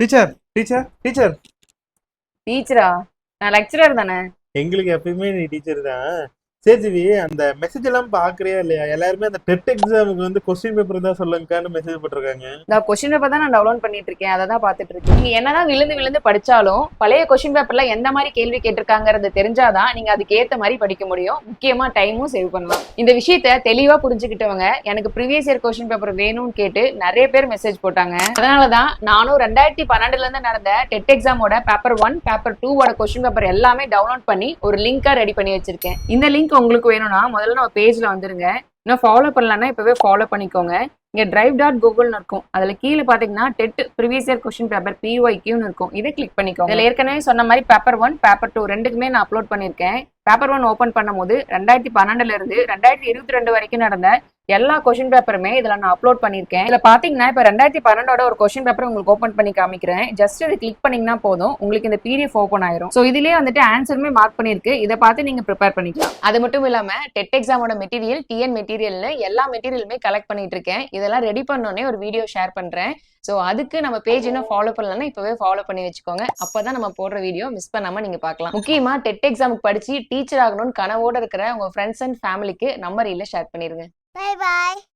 Teacher teacher teacher டீச்சரா நான் lecturer தானே. எங்களுக்கு எப்பயுமே நீ டீச்சர் தான். சேஜிவி அந்த மெசேஜ் எல்லாம் பாக்குறியா இல்லையா? எல்லாருமே அந்த டெட் எக்ஸாமுக்கு வந்து கொஸ்டின் பேப்பர் தான் சொல்லுங்கன்னு மெசேஜ் போட்டிருக்காங்க. நான் கொஸ்டின் பேப்பர் தான் நான் டவுன்லோட் பண்ணிட்டு இருக்கேன் அதை தான் பார்த்துட்டு இருக்கேன் நீங்க என்னதான் விழுந்து விழுந்து படிச்சாலும் பழைய கொஸ்டின் பேப்பர்ல எந்த மாதிரி கேள்வி கேட்டிருக்காங்கிறது தெரிஞ்சாதான் நீங்க அதுக்கு ஏத்த மாதிரி படிக்க முடியும். முக்கியமா டைமும் சேவ் பண்ணலாம். இந்த விஷயத்த தெளிவா புரிஞ்சுக்கிட்டவங்க எனக்கு ப்ரீவியஸ் இயர் கொஸ்டின் பேப்பர் வேணும்னு கேட்டு நிறைய பேர் மெசேஜ் போட்டாங்க. அதனாலதான் நானும் ரெண்டாயிரத்தி பன்னெண்டுல இருந்து நடந்த டெட் எக்ஸாமோட பேப்பர் ஒன் பேப்பர் டூவோட கொஸ்டின் பேப்பர் எல்லாமே டவுன்லோட் பண்ணி ஒரு லிங்கா ரெடி பண்ணி வச்சிருக்கேன். இந்த லிங்க் உங்களுக்கு வேணும்னா முதல்ல நம்ம பேஜ்ல வந்துருங்க. இன்னும் ஃபாலோ பண்ணலன்னா இப்போவே ஃபாலோ பண்ணிக்கோங்க. இங்க ட்ரைவ் டாட் கூகுள்னு இருக்கும். அதுல கீழே பாத்தீங்கன்னா TET previous year question paper பிஒய்க்யூன்னு இருக்கும். இதை கிளிக் பண்ணிக்கோங்க. இதில் ஏற்கனவே சொன்ன மாதிரி பேப்பர் ஒன் பேப்பர் டூ ரெண்டுக்குமே நான் அப்லோட் பண்ணிருக்கேன் பேப்பர் ஒன் ஓப்பன் பண்ணும்போது ரெண்டாயிரத்தி பன்னெண்டுல இருந்து ரெண்டாயிரத்தி இருபத்தி ரெண்டு வரைக்கும் நடந்த எல்லா கொஷின் பேப்பருமே இதில் நான் அப்லோட் பண்ணியிருக்கேன். இதில் பார்த்தீங்கன்னா இப்போ ரெண்டாயிரத்தி பன்னெண்டோட ஒரு கொஷின் பேப்பர் உங்களுக்கு ஓப்பன் பண்ணி காமிக்கிறேன். ஜஸ்ட் இதை கிளிக் பண்ணிங்கன்னா போதும். உங்களுக்கு இந்த பிடிஎஃப் ஓப்பன் ஆயிரும். ஸோ இதுலேயே வந்துட்டு ஆன்சருமே மார்க் பண்ணியிருக்கு. இதை பார்த்து நீங்கள் ப்ரிப்பேர் பண்ணிக்கலாம். அது மட்டும் இல்லாமல் டெட் எக்ஸாமோட மெட்டீரியல் டிஎன் மெட்டீரியல்னு எல்லா மெட்டீரியலுமே கலெக்ட் பண்ணிட்டு இருக்கேன். இதெல்லாம் ரெடி பண்ணோடனே ஒரு வீடியோ ஷேர் பண்ணுறேன் ஸோ அதுக்கு நம்ம பேஜ் இன்னும் ஃபாலோ பண்ணலன்னா இப்போவே ஃபாலோ பண்ணி வச்சுக்கோங்க. அப்போ தான் நம்ம போடுற வீடியோ மிஸ் பண்ணாமல் நீங்கள் பார்க்கலாம். முக்கியமாக டெட் எக்ஸாமுக்கு படித்து டீச்சர் ஆகணும்னு கனவோடு இருக்கிற உங்கள் ஃப்ரெண்ட்ஸ் அண்ட் ஃபேமிலிக்கு நம்பர் இல்லை ஷேர் பண்ணிடுங்க Bye bye.